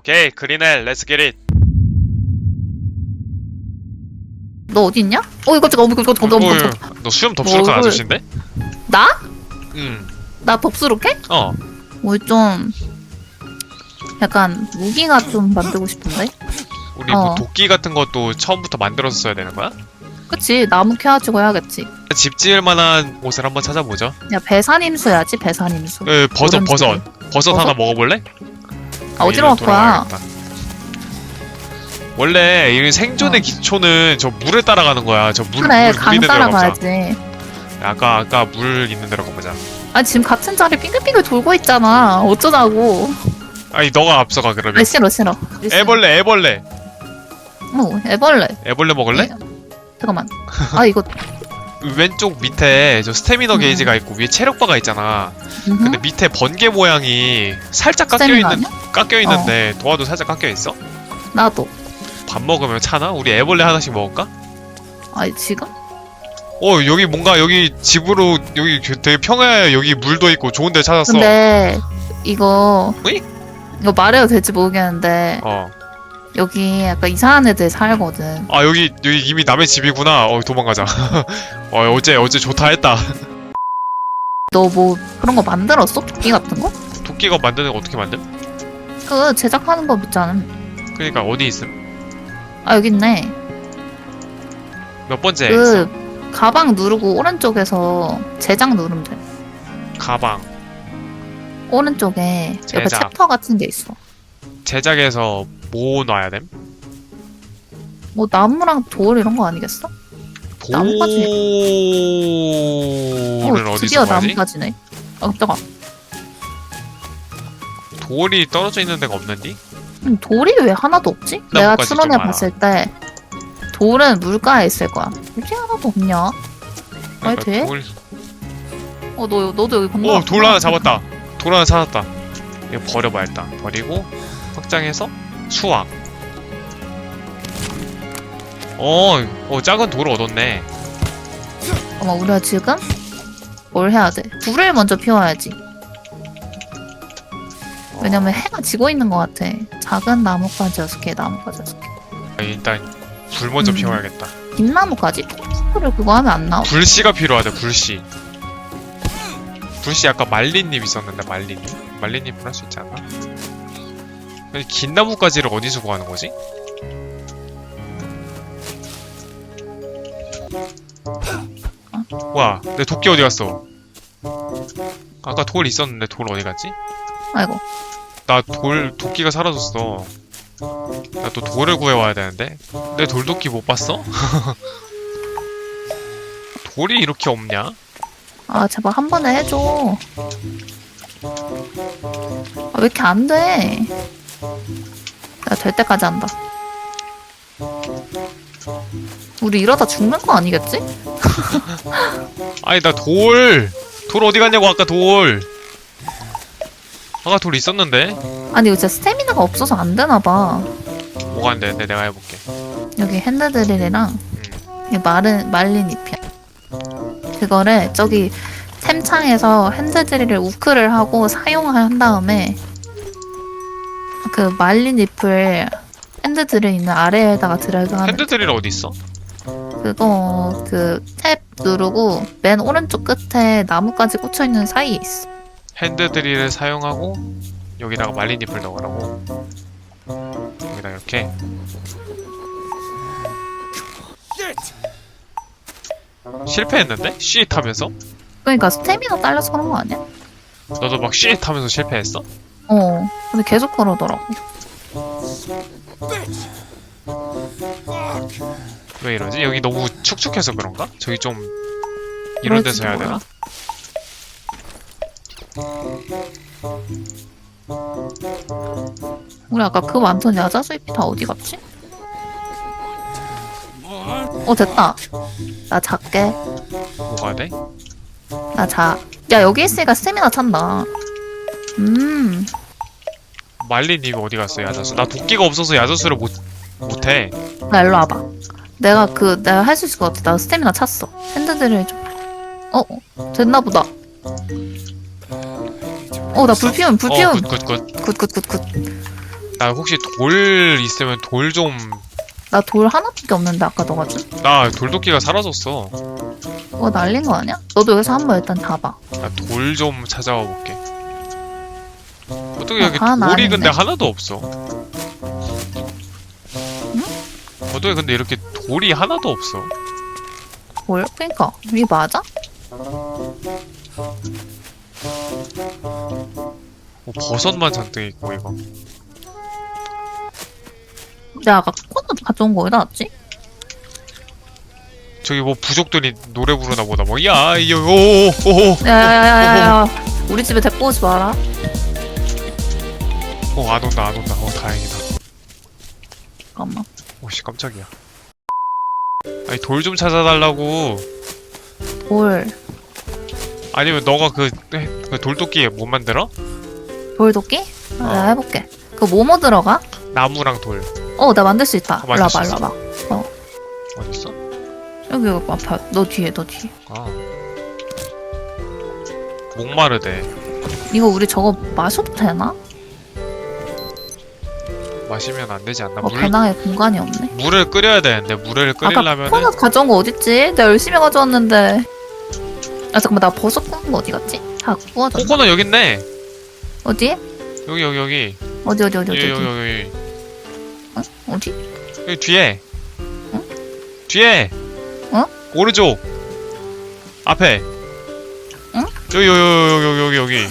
오케이 그린엘 렛츠 기릿 너 어디 있냐? 어 이거 잠깐 이거 잠깐 잠깐 잠깐. 너 수염 덥수룩한 뭐 얼굴- 아저씨인데? 나? 응어 나 덥수룩해? 뭐좀 약간 무기가 좀 만들고 싶은데? 우리 어. 뭐 도끼 같은 것도 처음부터 만들어서 써야 되는 거야? 그치 나무 캐가지고 해야겠지. 집 지을 만한 곳을 한번 찾아보죠 야 배산임수 해야지 배산임수. 에 버섯 모름지. 버섯 버섯 하나 먹어볼래? 아 어디로 갈 거야? 돌아가야겠다. 원래 이 생존의 어. 기초는 저 물을 따라가는 거야 저 물, 그래 물, 물 강 있는 데로 가보자 따라가야지. 아까 아까 물 있는 데로 가보자 아 지금 같은 자리 빙글빙글 돌고 있잖아. 어쩌자고. 아니 너가 앞서가 아 그러면 싫어 싫어. 애벌레 애벌레 어 애벌레. 애벌레 먹을래? 네. 잠깐만. 아 이거. 왼쪽 밑에 저 스태미너 음. 게이지가 있고 위에 체력바가 있잖아. 음흠. 근데 밑에 번개 모양이 살짝 깎여 있는? 깎여 있는데 도화도 살짝 깎여 있어. 나도. 밥 먹으면 차나? 우리 애벌레 하나씩 먹을까? 아 지금? 어 여기 뭔가 여기 집으로 여기 그 되게 평야에 여기 물도 있고 좋은 데 찾았어. 근데 이거 으이? 이거 말해도 될지 모르겠는데 어. 여기 약간 이상한 애들 살거든. 아 여기 여기 이미 남의 집이구나. 어 도망가자. 어 어제 어제 좋다 했다. 너 뭐 그런 거 만들었어? 도끼 같은 거? 도끼가 만드는 거 어떻게 만듦? 그 제작하는 법 있잖아. 그러니까 어디 있음? 아 여기 있네. 몇 번째? 그 가방 누르고 오른쪽에서 제작 누르면 돼. 가방 오른쪽에 옆에 제작. 챕터 같은 게 있어. 제작해서 뭐 놔야 됨? 뭐 나무랑 돌 이런 거 아니겠어? 나뭇가지. 돌은 어, 어디서 드디어 구하지? 나뭇가지네. 아 깜짝아. 돌이 떨어져 있는 데가 없는디? 음, 돌이 왜 하나도 없지? 내가 나뭇가지 좀 추론해 많아. 봤을 때 돌은 물가에 있을 거야. 왜 하나도 없냐? 왜 돼? 그러니까 돌... 어, 너, 너도 여기 건너. 오! 돌 하나 잡았다! 돌 하나 찾았다 이거 버려봐 일단 버리고 확장해서 수확 어, 어 작은 돌을 얻었네 어머, 우리가 지금 뭘 해야 돼? 불을 먼저 피워야지. 어, 왜냐면 해가 지고 있는 것 같아. 작은 나뭇가지 여섯 개, 나뭇가지 여섯 개. 아, 일단 불 먼저 음. 피워야겠다 긴 나뭇가지? 통불을 그거 하면 안 나와. 불씨가 필요하대 불씨 불씨 아까 말린님 있었는데 말린님 말린님 할수 있지 않나? 근데 긴 나무까지를 어디서 구하는 거지? 와, 내 도끼 어디 갔어? 아까 돌 있었는데 돌 어디 갔지? 아이고. 나 돌 도끼가 사라졌어. 나 또 돌을 구해와야 되는데 내 돌도끼 못 봤어? 돌이 이렇게 없냐? 아, 제발 한 번에 해줘. 아, 왜 이렇게 안 돼? 내가 될 때까지 한다. 우리 이러다 죽는 거 아니겠지? 아니 나 돌! 돌 어디 갔냐고 아까 돌! 아까 돌 있었는데? 아니, 이거 진짜 스태미나가 없어서 안 되나 봐. 뭐가 안 되는데 내가 해볼게 여기 핸드드릴이랑 음. 이 마른, 말린 잎이야. 그거를 저기 템창에서 핸드드릴을 우크를 하고 사용한 다음에 그 말린 잎을 핸드드릴 있는 아래에다가 드래그하는 핸드드릴 어디 있어? 그거 그 탭 누르고 맨 오른쪽 끝에 나뭇가지 꽂혀 있는 사이에 있어. 핸드드릴을 사용하고 여기다가 말린 잎을 넣으라고 여기다 이렇게 실패했는데? 쉿 하면서? 그러니까 스태미나 딸려서 그런 거 아니야? 너도 막쉿 하면서 실패했어? 어. 근데 계속 그러더라고. 왜 이러지? 여기 너무 축축해서 그런가? 저기 좀 이런 데서 해야 되나? 우리 아까 그 많던 야자수 잎이 다 어디 갔지? 어 됐다. 나 작게. 뭐가 돼? 나 자. 야 여기 있으니까 스태미나 찬다. 음. 말린 잎이 어디 갔어 야자수? 나 도끼가 없어서 야자수를 못 못해. 나 일로 와봐. 내가 그 내가 할 수 있을 것 같아. 나 스태미나 찼어. 핸드들을 좀. 어 어, 됐나 보다. 어 나 불 피움 불 어, 피움. 굿굿굿. 굿굿굿굿. 나 혹시 돌 있으면 돌 좀 나 돌 하나밖에 없는데 아까 너가 준? 나 돌도끼가 사라졌어. 그거 날린 거 아니야? 너도 여기서 한번 일단 잡아. 나 돌 좀 찾아와 볼게. 어, 여기 돌이? 근데 하나도 없어? 어떻게 근데 이렇게 돌이 하나도 없어? 뭘? 그니까 이게 맞아? 뭐 버섯만 잔뜩 있고 이거. 내가 아까 코코넛 가져온 거 어디다 놨지? 저기 뭐 부족들이 노래 부르나 보다. 뭐 야, 이거 오오오 야야야야야 우리 집에 데리고 오지 마라. 어, 안 온다, 안 온다. 어, 다행이다. 잠깐만. 오씨, 깜짝이야. 아니, 돌 좀 찾아달라고. 돌. 아니면 너가 그, 그 돌도끼에 못 만들어? 돌도끼? 아, 어. 내가 해볼게. 그거 뭐뭐 들어가? 나무랑 돌. 어, 나 만들 수 있다. 어, 일로 만들 수 와봐, 일로 있어? 와봐. 어딨어? 여기, 여기 앞에. 너 뒤에, 너 뒤에. 아. 목마르대. 이거 우리 저거 마셔도 되나? 마시면 안 되지 않나? 어, 물, 배낭에 공간이 없네. 물을 끓여야 되는데, 물을 아까 끓이려면은. 코코넛 가져온 거 어딨지? 내가 열심히 가져왔는데. 아, 잠깐만, 나 버섯 구운 거 어디 갔지? 다 구워졌나? 코코넛 여기 있네! 어디? 여기, 여기, 여기. 어디, 어디, 어디, 여기, 어디? 여기, 어디? 여기. 어디? 여기 뒤에. 뒤에. 어? 오른쪽. 앞에. 응? 여기, 여기, 여기, 여기, 여기.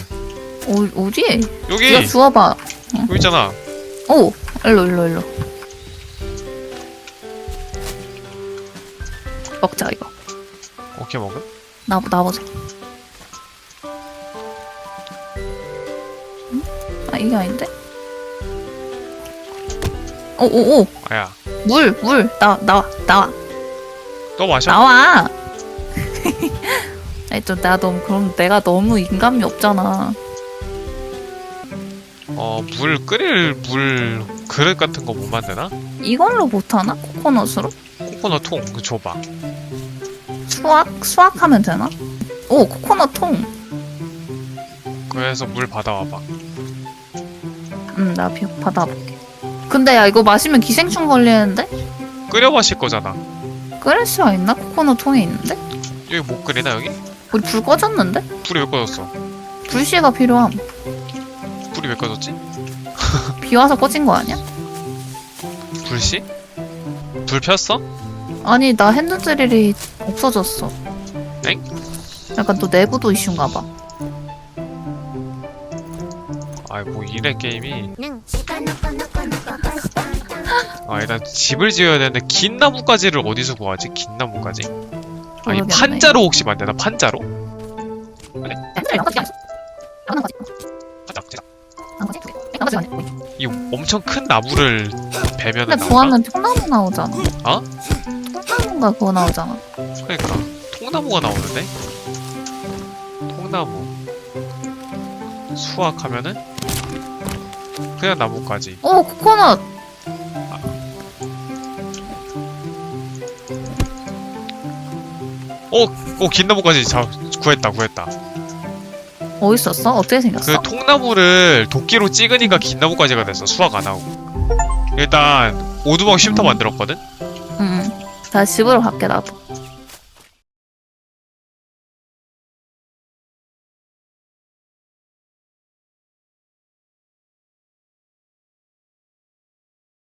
어, 어디? 여기. 이거 주워봐. 여기 있잖아. 오! 일로, 일로, 일로. 먹자, 이거. 오케이, 먹음. 나, 나보자. 응? 아, 이게 아닌데? 오, 오, 오! 아야. 물, 물! 나와, 나와, 나와! 또 마셔. 나와! 아니, 또, 나 너무, 그럼 내가 너무 인감이 없잖아. 어, 물 끓일 물 그릇 같은 거 못 만드나? 이걸로 못하나? 코코넛으로? 코코넛 통, 그 줘봐. 수확? 수확하면 되나? 오, 코코넛 통! 그래서 물 받아와봐. 응, 나 비, 받아볼게. 근데 야, 이거 마시면 기생충 걸리는데? 끓여 마실 거잖아. 끓일 수가 있나? 코코넛 통에 있는데? 여기 못 끓이나, 여기? 우리 불 꺼졌는데? 불이 왜 꺼졌어? 불씨가 필요함. 불이 왜 꺼졌지? 비 와서 꺼진 거 아니야? 불씨? 불 폈어? 아니, 나 핸드드릴이 없어졌어. 엥? 약간 또 내구도 이슈인가 봐. 아이, 뭐 이래, 게임이. 아, 일단 집을 지어야 되는데, 긴 나무가지를 어디서 구하지? 긴 나무가지? 아니, 모르겠네. 판자로 혹시 만드나? 판자로? 안 꺼지 꺼지, 안 꺼지. 이 엄청 큰 나무를 베면은 근데 나오나? 좋아하면 통나무 나오잖아. 어? 통나무가 그거 나오잖아. 그러니까 통나무가 나오는데 통나무 수확하면은 그냥 나무까지 오, 코코넛! 어, 오오긴 나무까지 자 구했다 구했다 어디 있었어? 어떻게 생겼어? 그 통나무를 도끼로 찍으니까 긴 나무까지가 됐어 수확 안 하고 일단 오두막 쉼터 음. 만들었거든 응. 나 집으로 갈게, 나도.